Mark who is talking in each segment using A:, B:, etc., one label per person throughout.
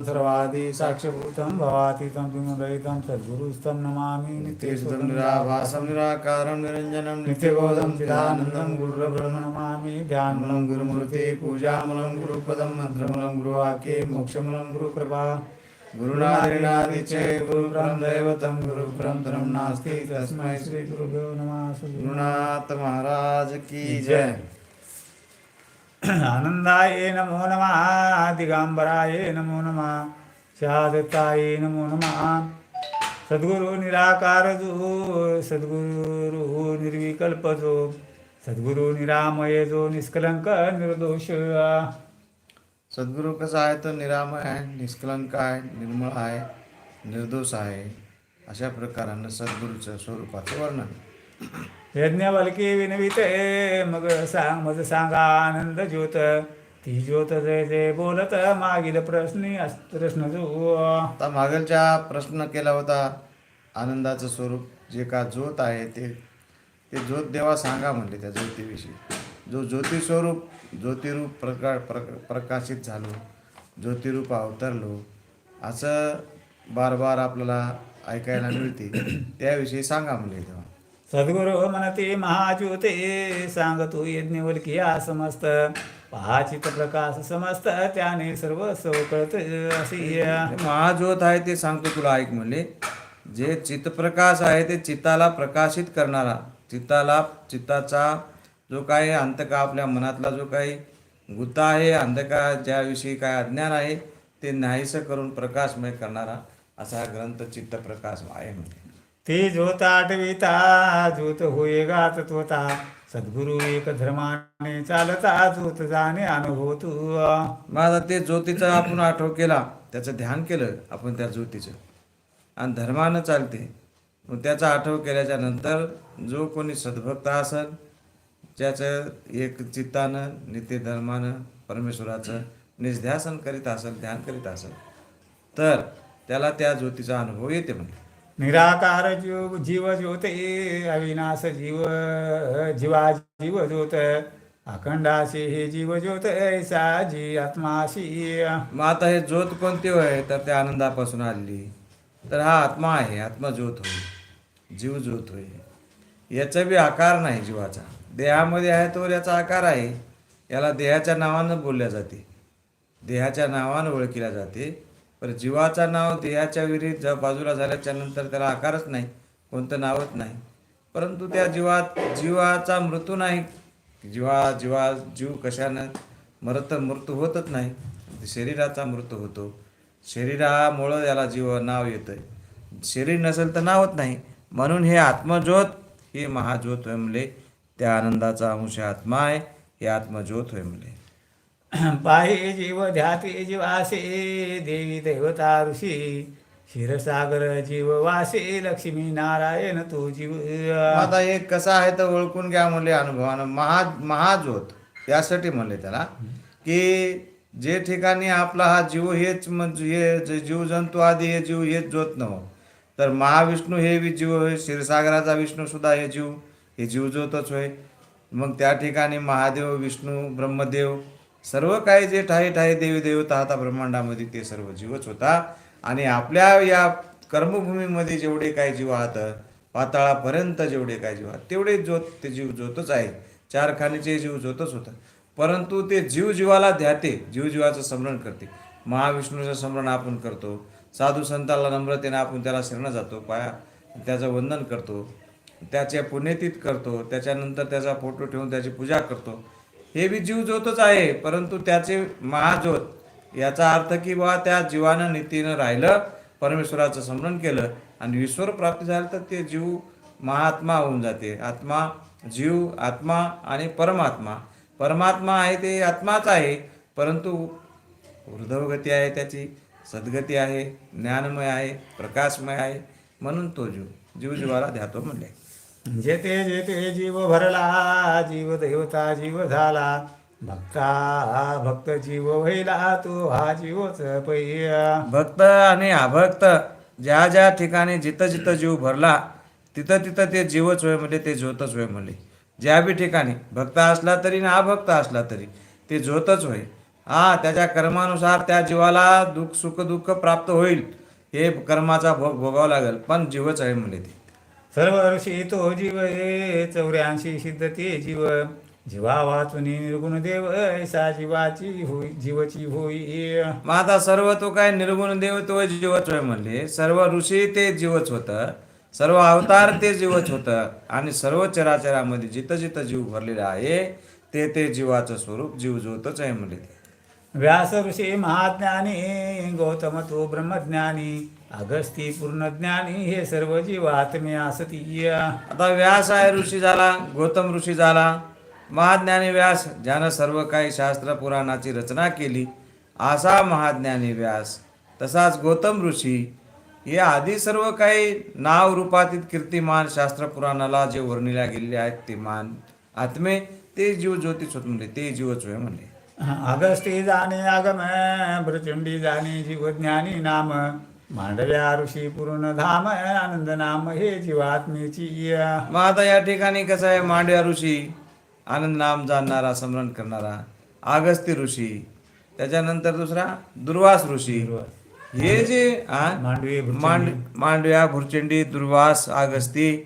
A: सर्वादि साक्ष्यभूतं भवातीतं विमुदयितं सद्गुरुस्तं नमामि
B: नित्यशुद्धं निराभासं निराकारं निरञ्जनं
A: नित्यबोधं चिदानन्दं गुरुब्रह्म नमामि ध्यानमूलं
B: गुरुमूर्ते पूजामूलं गुरुपदं मन्त्रमूलं गुरुवाक्ये
A: मोक्षमूलं गुरुकृपा
B: गुरुनादिनादिचे गुरुपरं दैवतं गुरुपरं
A: परं नास्ति तस्मै
B: श्री
A: श्रीगुरुभ्यो नमः
B: गुरुनाथ महाराज की जय
A: आनंदाय नमो नमः दिगांबराय नमो नमः शादत्ताय नमो नमः। सद्गुरु निराकार जो सद्गुरु निर्विकल्प जो सद्गुरु निरामय जो निष्कलंक निर्दोष।
B: सद्गुरू कसा आहे तो निरामय आहे निष्कलंक आहे निर्मळ आहे निर्दोष आहे अशा प्रकारानं सद्गुरूचं स्वरूपाचं वर्णन.
A: यज्ञवल्की विनविते मग सांग मज सांगा आनंद ज्योत. ती ज्योत जय जय बोलत मागील प्रश्नी प्रश्न जो.
B: आता मागलच्या प्रश्न केला होता आनंदाचं स्वरूप जे का ज्योत आहे ते ते ज्योत देवा सांगा म्हणले त्या ज्योतीविषयी. जो ज्योतिस्वरूप ज्योतिरूप प्रका प्र प्रकाशित झालो ज्योतिरूप अवतरलो असं बार बार आपल्याला ऐकायला मिळते त्याविषयी सांगा म्हणले तेव्हा.
A: सद्गुरु म्हणते महाज्योते सांगतो यज्ञवल्की या समस्त पहाचित प्रकाश समस्त त्याने सर्व कळत असे
B: महाज्योत आहे ते सांगतो तुला ऐक म्हणले जे चित्तप्रकाश आहे ते चित्ताला प्रकाशित करणारा चित्ताला चित्ताचा जो काही अंतका आपल्या मनातला जो काही गुत्ता आहे अंधकार ज्याविषयी काय अज्ञान आहे ते नाहीसं करून प्रकाशमय करणारा असा ग्रंथ चित्तप्रकाश आहे म्हणजे
A: ते ज्योत आठविता ज्योत होय गात त्वता सद्गुरु एक धर्माने चालता झोत जाणे अनुभव तू
B: मग आता ते ज्योतीचा आपण आठव केला त्याचं ध्यान केलं आपण त्या ज्योतीचं. आणि धर्मानं चालते. मग त्याचा आठव केल्याच्यानंतर जो कोणी सद्भक्त असेल ज्याचं एक चित्तानं नित्यधर्मानं परमेश्वराचं निध्यासन करीत असेल ध्यान करीत असेल तर त्याला त्या ज्योतीचा अनुभव येते म्हणजे
A: निराकार जीव जीव ज्योते अविनाश जीव जीवा जीव ज्योत। अखंडाशी हे जीव ज्योत ऐसा जी आत्माशी।
B: मग आता हे ज्योत कोणती होय? तर त्या आनंदापासून आली तर हा आत्मा आहे आत्मा ज्योत होय. जीव ज्योत होय. याचा बी आकार नाही जीवाचा. देहामध्ये आहे तो याचा आकार आहे. याला देहाच्या नावानं बोलल्या जाते. देहाच्या नावानं ओळखल्या जाते. पर जीवाचा नाव देहाच्या विरुद्ध ज- बाजूला झाल्याच्यानंतर त्याला आकारच नाही कोणतं नावच नाही. परंतु त्या जीवात जीवाचा मृत्यू नाही. जीवा जीवा जीव कशानं? मरत तर मृत्यू होतच नाही. शरीराचा मृत्यू होतो. शरीरामुळं याला जीव नाव येतं शरीर नसेल तर नावच नाही. म्हणून हे आत्मज्योत हे महाज्योत होय त्या आनंदाचा अंश आत्मा आहे हे आत्मज्योत होय
A: पाहे जीव ध्याते जीवासे देवी देवता ऋषी क्षीरसागर जीव वासे लक्ष्मी नारायण तो जीव.
B: आता हे कसा आहे तर ओळखून घ्या म्हणले अनुभवानं. महा महाजोत त्यासाठी म्हणले त्याला की जे ठिकाणी आपला हा जीव हेच म्हणजे हे जे जीवजंतू आदी हे जीव हेच ज्योत नव्ह हो, तर महाविष्णू हे बी जीव होय क्षीरसागराचा विष्णू सुद्धा हे जीव हे जीवज्योतच होय. मग त्या ठिकाणी महादेव विष्णू ब्रह्मदेव सर्व काही जे ठाई ठाई देवी देवता होता ब्रह्मांडामध्ये ते सर्व जीवच होता. आणि आपल्या या कर्मभूमीमध्ये जेवढे काय जीव आहात पाताळापर्यंत जेवढे काय जीव आहात तेवढे ज्योत ते जीव ज्योतच आहे. चार खाणीचे जीव ज्योतच होतं. परंतु ते जीव जीवाला ध्याते जीव जीवाचं स्मरण करते. महाविष्णूचं स्मरण आपण करतो. साधू संताला नम्रतेने आपण त्याला शरण जातो पाया त्याचं वंदन करतो. त्याच्या पुण्यतीत करतो. त्याच्यानंतर त्याचा फोटो ठेवून त्याची पूजा करतो. हे बी जीव ज्योतच आहे परंतु त्याचे महाज्योत याचा अर्थ की बा त्या जीवानं नीतीनं राहिलं परमेश्वराचं स्मरण केलं आणि ईश्वर प्राप्त झालं तर ते जीव महात्मा होऊन जाते. आत्मा जीव आत्मा आणि परमात्मा. परमात्मा आहे ते आत्माच आहे परंतु वृद्धवगती आहे त्याची सद्गती आहे ज्ञानमय आहे प्रकाशमय आहे म्हणून तो जीव जीव जीवाला ध्यातो म्हणले.
A: जेते जेते जीव भरला जीव देवता जीव झाला. भक्ता भक्त जीव होईला तो हा जीवच पै
B: भक्त आणि अभक्त ज्या ज्या ठिकाणी जिथं जिथं जीव भरला तिथं तिथं ते जीवच होय म्हणजे ते ज्योतच होय म्हणले. ज्या बी ठिकाणी भक्त असला तरी ना अभक्त असला तरी ते ज्योतच होय. हा त्याच्या कर्मानुसार त्या जीवाला दुःख सुख दुःख प्राप्त होईल. हे कर्माचा भोग भोगावा लागेल पण जीवच आहे म्हणले ते.
A: सर्व ऋषी तो जीव हे चौऱ्याऐंशी सिद्ध ते जीव. जीवा वाचून निर्गुण देव ऐसा जीवाची होई जीवची होई.
B: मग आता सर्व तो काय निर्गुण देव तो जीवच होय म्हणले. सर्व ऋषी ते जीवच होतं. सर्व अवतार ते जीवच होतं. आणि सर्व चराचरामध्ये जिथं जिथं जीव भरलेला आहे ते ते जीवाचं स्वरूप जीव ज्योतच आहे म्हणले ते.
A: व्यास ऋषी महाज्ञानी गौतम तो ब्रह्मज्ञानी अगस्ती पूर्ण ज्ञानी हे सर्व जीवात्मे असती
B: आता व्यास आहे ऋषी झाला गौतम ऋषी झाला महाज्ञानी व्यास ज्यानं सर्व काही शास्त्र पुराणाची रचना केली असा महाज्ञानी व्यास तसाच गौतम ऋषी हे आधी सर्व काही नाव रूपातीत कीर्तिमान शास्त्र पुराणाला जे वर्णिल्या गेलेले आहेत ते मान आत्मे ते जीव ज्योतिष होत म्हणले ते जीवच होय म्हणले
A: अगस्ती जाणे आगम प्रचंडी जाणे जीवज्ञानी नाम। मांडव्या ऋषी पूर्ण धाम आनंद नाम हे जीवात्मेची
B: मग आता या ठिकाणी कसं आहे मांडव्या ऋषी आनंद नाम जाणणारा स्मरण करणारा आगस्ती ऋषी त्याच्यानंतर दुसरा दुर्वास ऋषी। हे जे?
A: मांडवी.
B: मांड मांडव्या भुरचंडी दुर्वास आगस्ती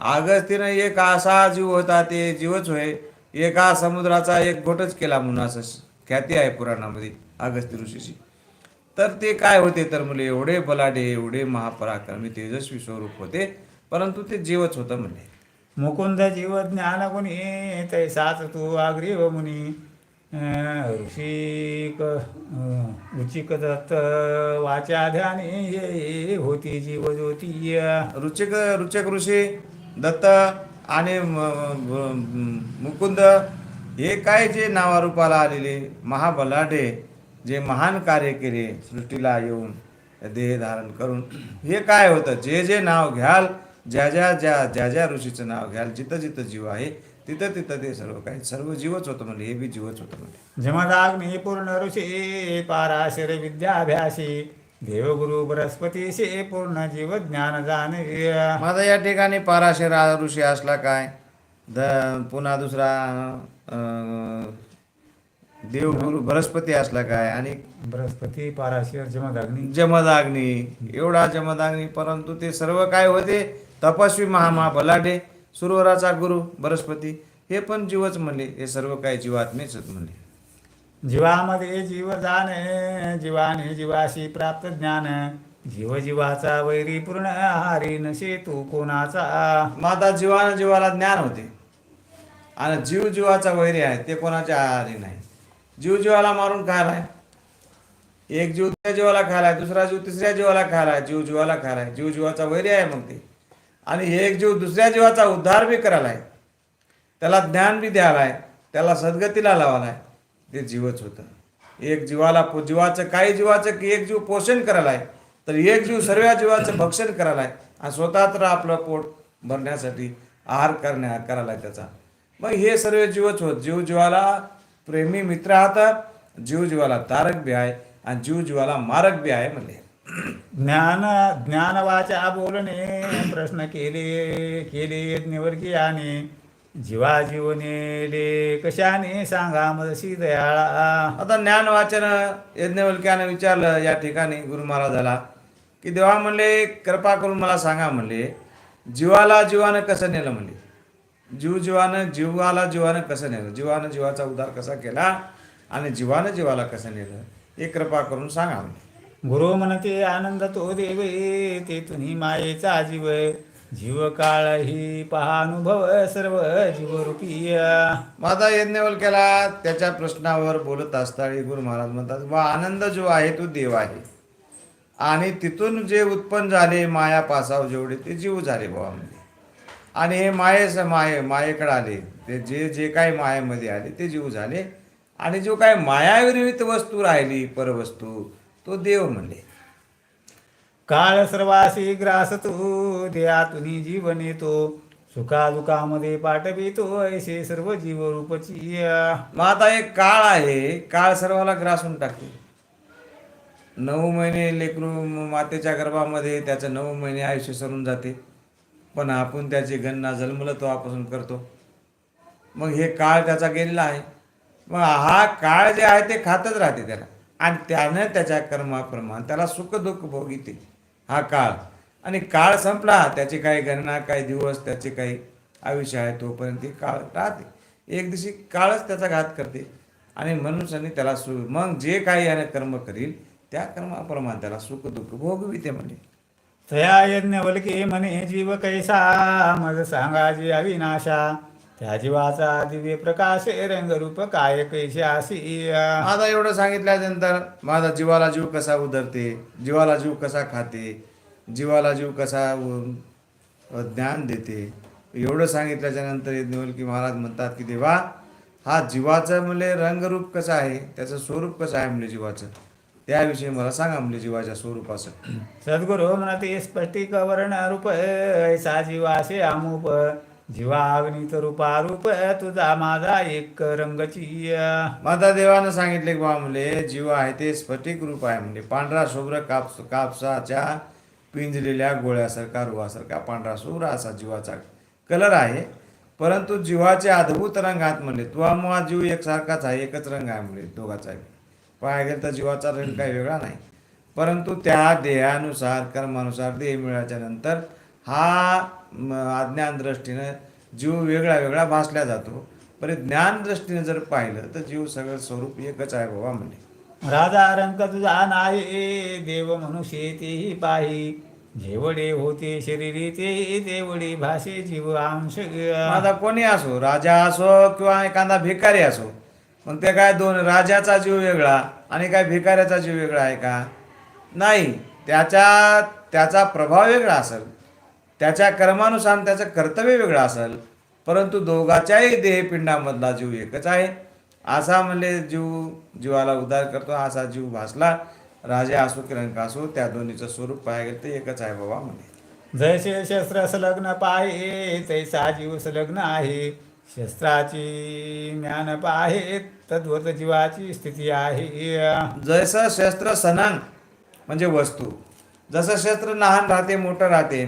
B: आगस्तीनं एक असा जीव होता ते जीवच होय. एका समुद्राचा एक घोटच केला म्हणून असं ख्याती आहे पुराणामध्ये आगस्ती ऋषीची. तर ते काय होते तर मुले एवढे बलाढे एवढे महापराक्रमी तेजस्वी स्वरूप होते परंतु ते जीवच होतं म्हणजे
A: मुकुंद जीव ज्ञान गुणी तैसाच तू आग्रीव मुनी. अं, ऋषिक रुचिक दत्त वाचा ध्यानी ये होती जीव ज्योती
B: रुचिक रुचक ऋषी दत्त आणि मुकुंद हे काय जे नावारूपाला आलेले? महाबलाढे जे महान कार्य केले सृष्टीला येऊन देह धारण करून. हे काय होतं? जे जे नाव घ्याल ज्या ज्या ज्या ज्या ज्या ऋषीचं नाव घ्याल जिथं जिथं जीव आहे तिथं तिथं ते सर्व काही सर्व जीवच होतं म्हणजे हे बी जीवच होतं म्हणजे
A: झमदाग्नी पूर्ण ऋषी पाराशिर विद्याभ्यासी देवगुरु बृहस्पती शे पूर्ण जीव ज्ञान जाण
B: माझा या ठिकाणी पाराशर ऋषी असला काय? द पुन्हा दुसरा अं, देवगुरु बृहस्पती असला काय? आणि
A: बृहस्पती पाराशर जमदाग्नी.
B: जमदाग्नी. एवढा जमदाग्नी परंतु ते सर्व काय होते? तपस्वी महामा बलाढे सुरवराचा गुरु बृहस्पती. हे पण जीवच म्हणले. हे सर्व काही जीवात्मेच म्हणले.
A: जीवामध्ये जीव जाण जीवाने जीवाशी प्राप्त ज्ञान. जीव जीवाचा वैरी पूर्ण हारी नशे तू कोणाचा?
B: माता जीवाने जीवाला ज्ञान होते. आणि जीव जीवाचा वैरी आहे ते कोणाच्या आहारी नाही. जीव जीवाला मारून खायलाय एक जीव त्या जीवाला खायलाय दुसरा जीव तिसऱ्या जीवाला खायलाय जीव जीवाला खायलाय जीव जीवाचा वैरी आहे मग ते. आणि एक जीव दुसऱ्या जीवाचा उद्धार बी करायलाय त्याला ज्ञान बी द्यायलाय त्याला सद्गतीला आहे. ते जीवच होतं. एक जीवाला पो- जीवाचं काही जीवाचं की एक जीव पोषण करायलाय तर एक जीव सर्व जीवाचं भक्षण करायलाय आणि स्वतः तर आपलं पोट भरण्यासाठी आहार करण्या करायलाय त्याचा. मग हे सर्व जीवच होत. जीव जीवाला प्रेमी मित्र आहात जीव जीवाला तारक बी आहे आणि जीव जीवाला मारक बी आहे म्हणले.
A: ज्ञान ज्ञानवाचा बोलणे प्रश्न केले केले यज्ञवर्गीयाने जीवा जीवनेले कशाने सांगा मदशी दयाळा
B: आता ज्ञान वाचन यज्ञवल्क्यानं विचारलं या ठिकाणी गुरु महाराजाला की देवा म्हणले कृपा करून मला सांगा म्हणले जीवाला जीवानं कसं नेलं म्हणले? जीव जीवानं जीवाला जीवानं कसं नेलं? जीवानं जीवाचा उद्धार कसा केला आणि जीवानं जीवाला कसं नेलं? हे कृपा करून सांगा म्हणले.
A: गुरु म्हणते आनंद तो देवे ते तुम्ही मायेचा जीव. जीवकाळ ही ही पहानुभव सर्व जीवरूपी
B: माझा केला. त्याच्या प्रश्नावर बोलत असताळी गुरु महाराज म्हणतात व आनंद जो आहे तो देव आहे. आणि तिथून जे उत्पन्न झाले माया पासाव जेवढे ते जीव झाले बाबा म्हणजे आणि हे मायेस माये मायेकडे आले. ते जे जे काय मायेमध्ये आले ते जीव झाले. आणि जो काय मायाविरहित वस्तू राहिली परवस्तू तो देव म्हणले
A: काळ सर्वासी ग्रास तू जीवन येतो सुखा दुखामध्ये पाठवितो ऐसे सर्व जीवरूपची
B: मग आता एक काळ आहे काळ सर्वाला ग्रासून टाकते. नऊ महिने लेकरू मातेच्या गर्भामध्ये त्याचं नऊ महिने आयुष्य सरून जाते. पण आपण त्याची गणना जन्मलं तो आपण करतो. मग हे काळ त्याचा गेलेला आहे. मग हा काळ जे आहे ते खातच राहते त्याला. आणि त्यानं त्याच्या कर्माप्रमाण त्याला सुख दुःख भोगिते. हा काळ. आणि काळ संपला त्याची काही गणना काही दिवस त्याचे काही आयुष्य आहे तोपर्यंत ते काळ राहते. एक दिवशी काळच त्याचा घात करते. आणि मनुष्याने त्याला सु मग जे काही याने कर्म करील त्या कर्माप्रमाणे त्याला सुख दुःख भोगविते म्हणे.
A: तया यज्ञवल्के म्हणे जीव कैसा मग सांगाजी अविनाशा. त्या जीवाचा दिव्य प्रकाश रंगरूप काय कैशासी
B: आता एवढं सांगितल्यानंतर माझा जीवाला जीव कसा उधरते जीवाला जीव कसा खाते जीवाला जीव कसा ज्ञान देते? एवढं सांगितल्याच्या नंतर यज्ञवल्की महाराज म्हणतात की देवा हा जीवाचं म्हणजे रंगरूप कसं आहे? त्याचं स्वरूप कसं आहे म्हणजे जीवाचं? त्याविषयी मला सांगा म्हणजे जीवाच्या स्वरूपाचं.
A: सद्गुरु म्हणते स्फटिक वर्ण रूप ऐसा जीवासे अमुप जीवा रूपारूप रूप तुझा माझा एक रंगची
B: माता देवानं सांगितले की बा म्हणले जीव आहे ते स्फटिक रूप आहे म्हणजे पांढरा शुभ्र कापस कापसाच्या पिंजलेल्या गोळ्यासारखा रुवासारखा पांढरा शुभ्र असा जीवाचा कलर आहे. परंतु जीवाचे अद्भुत रंग आहेत म्हणले. तुवा मुळा जीव एकसारखाच आहे एकच रंग आहे म्हणले दोघाचा. आहे पाहायला गेलं तर जीवाचा रंग काही वेगळा नाही. परंतु त्या देहानुसार कर्मानुसार देह मिळाल्याच्या नंतर हा म, अज्ञान दृष्टीनं जीव वेगळा वेगळा भासला जातो. पण ज्ञान दृष्टीने जर पाहिलं तर जीव सगळं स्वरूप एकच आहे बाबा म्हणजे
A: राजा रंग तुझा नाही देव मनुष्य तेही पाही. जेवढे होते शरीरी ते देवडे भाषे जीव अंश
B: आता कोणी असो राजा असो किंवा एखादा भिकारी असो मग ते काय दोन राजाचा जीव वेगळा आणि काय भिकाऱ्याचा जीव वेगळा आहे का? नाही त्याच्या त्याचा प्रभाव वेगळा असेल. त्याच्या कर्मानुसार त्याचं कर्तव्य वेगळं असेल परंतु दोघाच्याही देहपिंडामधला जीव एकच आहे. असा म्हणले जीव जीवाला उद्धार करतो असा जीव भासला राजा असो की रंक असो त्या दोन्हीचं स्वरूप पाहायला गेलं ते एकच आहे बाबा म्हणजे
A: जैसे शस्त्र संलग्न पाहे तैसा जीव संलग्न आहे. शस्त्राची ज्ञान पाहे तद्वत जीवाची स्थिती आहे.
B: जसं शस्त्र सणांग म्हणजे वस्तू. जसं शस्त्र लहान राहते मोठं राहते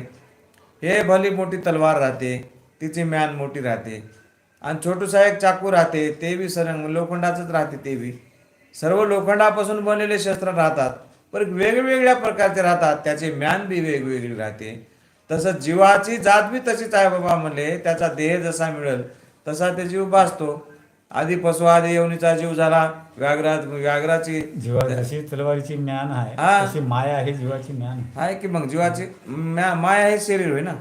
B: हे भली मोठी तलवार राहते तिची म्यान मोठी राहते. आणि छोटूसा एक चाकू राहते ते बी सरंग लोखंडाचंच राहते ते बी. सर्व लोखंडापासून बनलेले शस्त्र राहतात पण वेगवेगळ्या प्रकारचे राहतात त्याचे म्यान बी वेगवेगळी राहते. तसं जीवाची जात बी तशीच आहे बाबा म्हणले त्याचा देह जसा मिळेल तसा ते जीव भासतो. आधी पशु आधी येवनीचा जीव झाला. व्याघ्रा व्याघ्राची
A: जीवा जशी तलवारीची ज्ञान आहे.
B: हा.
A: तशी माया आहे जीवाची ज्ञान
B: आहे. की मग जीवाची म्या- माया हे शरीर होय ना.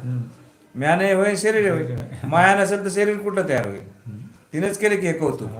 B: म्यान हे होय शरीर होय. माया नसेल तर शरीर कुठं तयार होईल? तिनेच केले की हे कौतुक.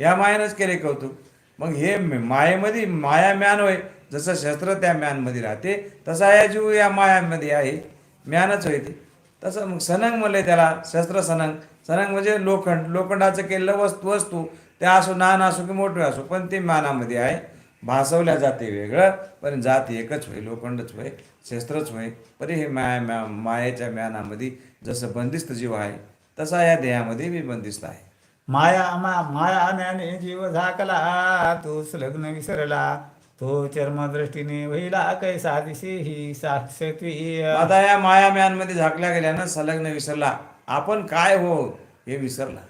B: या मायानंच केले कौतुक. मग हे मायेमध्ये माया म्यान होय. जसं शस्त्र त्या म्यानमध्ये राहते तसा या जीव या मायामध्ये आहे. म्यानच होय ते. तसं मग सनंग म्हणले त्याला शस्त्र सनंग. सनंग म्हणजे लोखंड. लोखंडाचं केलेलं वस्तू वस्तू. त्या असो नान असो की मोठे असो पण ते मानामध्ये आहे. भासवल्या जाते वेगळं पण जात एकच होय लोखंडच होय शस्त्रच होय. पण हे माया म्या मायेच्या म्यानामध्ये जसं बंदिस्त जीव आहे तसा या देहामध्ये मी बंदिस्त आहे.
A: माया मा माया ज्ञाने जीव झाकला तो लग्न विसरला. तो चर्मदृष्टीने वहिला कैसा दिसे ही साक्षी
B: आता या माया म्यानमध्ये झाकल्या गेल्यानं संलग्न विसरला. आपण काय हो हे विसरला.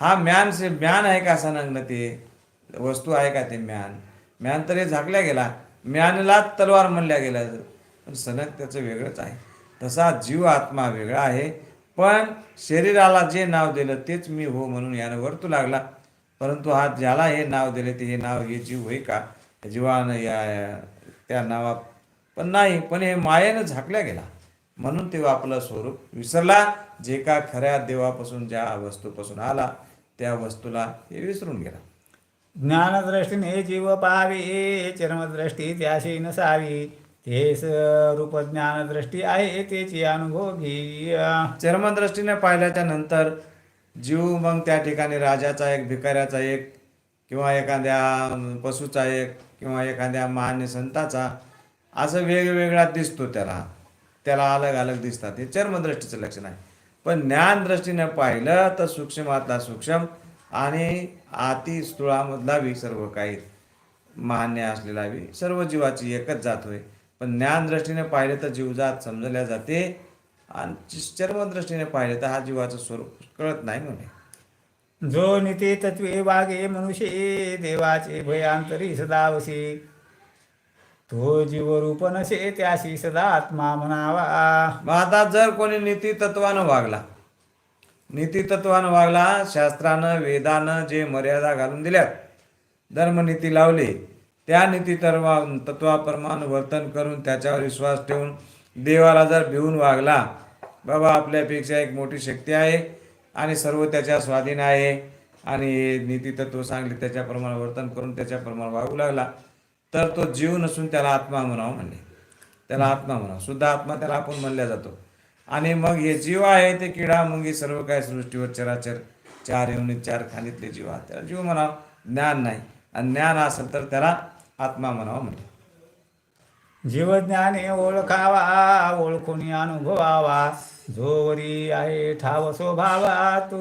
B: हा म्यान से म्यान आहे का संलग्न ते? वस्तू आहे का ते म्यान? म्यान तर हे झाकल्या गेला. म्यानलाच तलवार म्हणल्या गेला पण सनक त्याचं वेगळंच आहे. तसा जीव आत्मा वेगळा आहे. पण शरीराला जे नाव दिलं तेच मी हो म्हणून यानं वर्तू लागला. परंतु हा ज्याला हे नाव दिले ते हे नाव हे जीव होय का? जीवानं या त्या नावा पण नाही पण हे मायेनं झाकल्या गेला. म्हणून तेव्हा आपलं स्वरूप विसरला. जे का खऱ्या देवापासून ज्या वस्तूपासून आला त्या वस्तूला हे विसरून गेला.
A: ज्ञानदृष्टीने जीव पाहावे चर्मदृष्टी त्याशी नसावी. तेच रूप ज्ञानदृष्टी आहे त्याची अनुभव घे
B: चर्मदृष्टीने पाहिल्याच्या नंतर जीव मग त्या ठिकाणी राजाचा एक भिकाऱ्याचा एक किंवा एखाद्या पशुचा एक किंवा एखाद्या महान्य संताचा असं वेगवेगळा दिसतो त्याला. त्याला अलग अलग दिसतात. हे चर्मदृष्टीचं लक्षण आहे. पण ज्ञानदृष्टीने पाहिलं तर सूक्ष्मातला सूक्ष्म आणि अति स्थूळामधला बी सर्व काही मान्य असलेला बी सर्व जीवाची एकच जात होय. पण ज्ञानदृष्टीने पाहिलं तर जीवजात समजल्या जाते आणि चर्मदृष्टीने पाहिलं तर हा जीवाचं स्वरूप कळत नाही म्हणे.
A: जो निती तत्वे वागे मनुष्ये देवाचे भयांतरी सदावशी तो जीवरूप नसे त्याशी सदा आत्मा म्हणावा.
B: मग आता जर कोणी नीती तत्वानं वागला नीती तत्वानं वागला शास्त्रानं वेदानं जे मर्यादा घालून दिल्यात धर्मनीती लावली त्या नीती तत्वा तत्वाप्रमाणे वर्तन करून त्याच्यावर विश्वास ठेवून देवाला जर भिवून वागला बाबा आपल्यापेक्षा एक मोठी शक्ती आहे. आणि सर्व त्याच्या स्वाधीन आहे. आणि नीती सांगले त्याच्याप्रमाणे वर्तन करून त्याच्याप्रमाणे वागू लागला. तर तो जीव नसून त्याला आत्मा म्हणावं म्हणले. त्याला आत्मा म्हणावं. शुद्ध आत्मा त्याला आपण म्हणल्या जातो. आणि मग हे जीव आहे ते किडा मुंगी सर्व काय सृष्टीवर चराचर चार येऊन चार खाणीतले जीव आहात. त्याला जीव म्हणावं. ज्ञान नाही. आणि ज्ञान असेल तर त्याला आत्मा म्हणावं म्हणले.
A: जीवज्ञाने ओळखावा ओळखून अनुभवावा. जोवरी आहे ठाव स्वभावा तो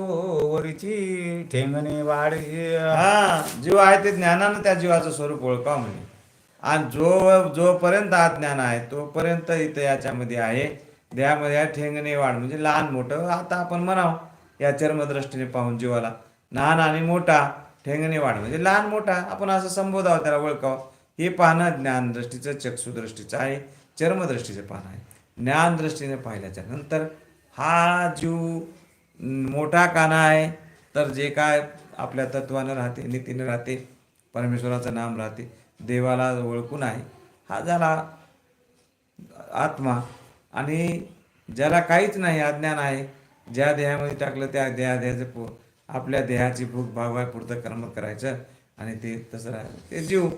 A: वरीची ठेंगणे वाढी
B: हा जीव आहे ते ज्ञानानं त्या जीवाचं स्वरूप ओळखा म्हणजे आणि जो जोपर्यंत हा ज्ञान आहे तोपर्यंत इथं याच्यामध्ये आहे देहामध्ये आहे ठेंगणे वाढ. म्हणजे लहान मोठं आता आपण म्हणावं या चर्मदृष्टीने पाहून जीवाला. लहान आणि मोठा ठेंगणे वाढ. म्हणजे लहान मोठा आपण असं संबोधावं त्याला ओळखावं. हे पाहणं ज्ञानदृष्टीचं चक्षुदृष्टीचं आहे चर्मदृष्टीचं पाहणं आहे. ज्ञानदृष्टीने पाहिल्याच्या. नंतर हा जीव मोठा काना आहे तर जे काय आपल्या तत्वानं राहते नीतीनं राहते परमेश्वराचं नाम राहते देवाला ओळखून आहे हा झाला आत्मा. आणि ज्याला काहीच नाही अज्ञान आहे ज्या देहामध्ये टाकलं त्या देहा देहाचं पो आपल्या देहाची भूक भागवाय पुरतं कर्म करायचं आणि ते तसं राहायचं. ते जीव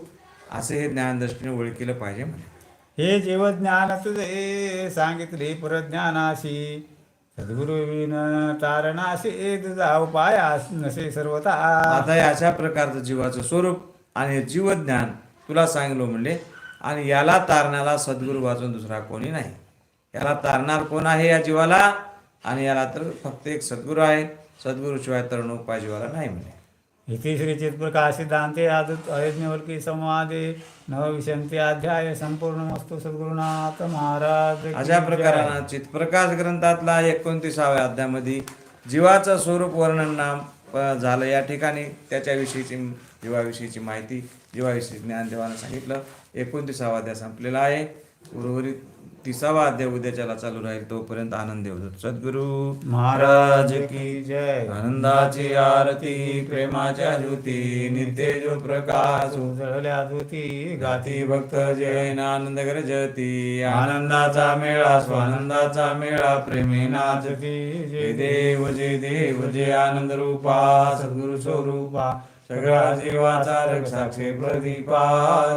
B: असं हे ज्ञानदृष्टीने ओळखीलं पाहिजे म्हणे.
A: हे जीवज्ञान तुझे सांगितले पुरज्ञानाशी. सद्गुरुविन तारणाशी तुझा उपाय नसे सर्वता
B: आता हे अशा प्रकारचं जीवाचं स्वरूप आणि जीवज्ञान तुला सांगलो म्हणले आणि याला तारणाला सद्गुरू वाचून दुसरा कोणी नाही. याला तारणार कोण आहे या जीवाला? आणि याला तर फक्त एक सद्गुरू आहे. सद्गुरूशिवाय तरुण उपाय जीवाला नाही म्हणे.
A: इति श्री चित्प्रकाश सिद्धांते आदुत अयज्ञवल्की संवादे नवविशंती अध्याय संपूर्णमस्तु सद्गुरुनाथ महाराज
B: अशा. प्रकारानं चितप्रकाश ग्रंथातला एकोणतीसाव्या अध्यायामध्ये जीवाचं स्वरूप वर्णन नाम झालं. या ठिकाणी त्याच्याविषयीची जीवाविषयीची माहिती जीवाविषयी ज्ञानदेवानं सांगितलं. एकोणतीसावा अध्याय संपलेला आहे. उर्वरित तिसावा अध्याय उद्याच्याला चालू राहील तोपर्यंत आनंद देव सद्गुरू
A: महाराज की जय.
B: आनंदाची आरती प्रेमाच्या ज्योती नित्य जो प्रकाश.
A: उजळल्या ज्योती गाती
B: भक्त जैन आनंद गर्जती. आनंदाचा मेळा स्वानंदाचा मेळा प्रेमी नाचती.
A: की
B: जय
A: जय
B: देव जय देव जय आनंद रूपा सद्गुरु स्वरूपा. सगळा जीवाचा रक्षाक्षे प्रदीपा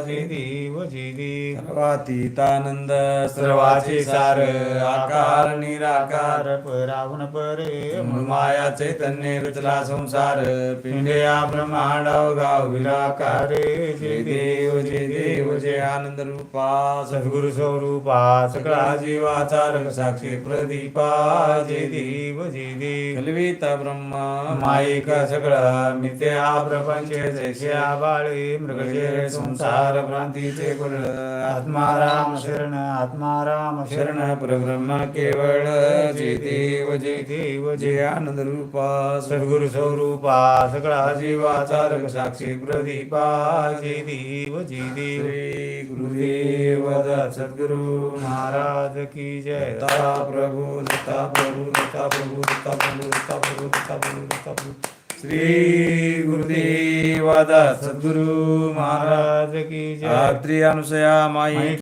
B: जय
A: जय
B: सर्वातीतानंद सर्वाचे सार आकार निराकार
A: कार परावण परे
B: माया चैतन्य रचला संसार पिंडया ब्रह्मांडाव गाव विराकार जे देव जे देव जे आनंद रूपा
A: सद्गुरु स्वरूपा
B: सगळा जीवाचा रक्षाक्षे प्रदीपा जे देव
A: जे जय देव
B: कल्वित ब्रह्मा
A: माईक सगळा मिथ्या प्रपंच जैसे आबाळे मृगशे संसार भ्रांतीचे कुळ आत्मा राम शरण आत्मा राम
B: शरण।
A: शरण
B: परब्रह्म केवळ जय देव जय
A: देव
B: जय आनंद रूपा
A: सद्गुरु स्वरूपा सगळा जीवाचा रंग साक्षी प्रदीपा जय देव जय देव
B: गुरुदेव दत्त
A: सद्गुरु महाराज की जय।
B: दत्ता प्रभु दत्ता प्रभु दत्ता प्रभु दत्ता प्रभु दत्ता प्रभु दत्ता प्रभु दत्ता प्रभु। श्री गुरुदेव सद्गुरु महाराज
A: की जय।
B: अनुसया माई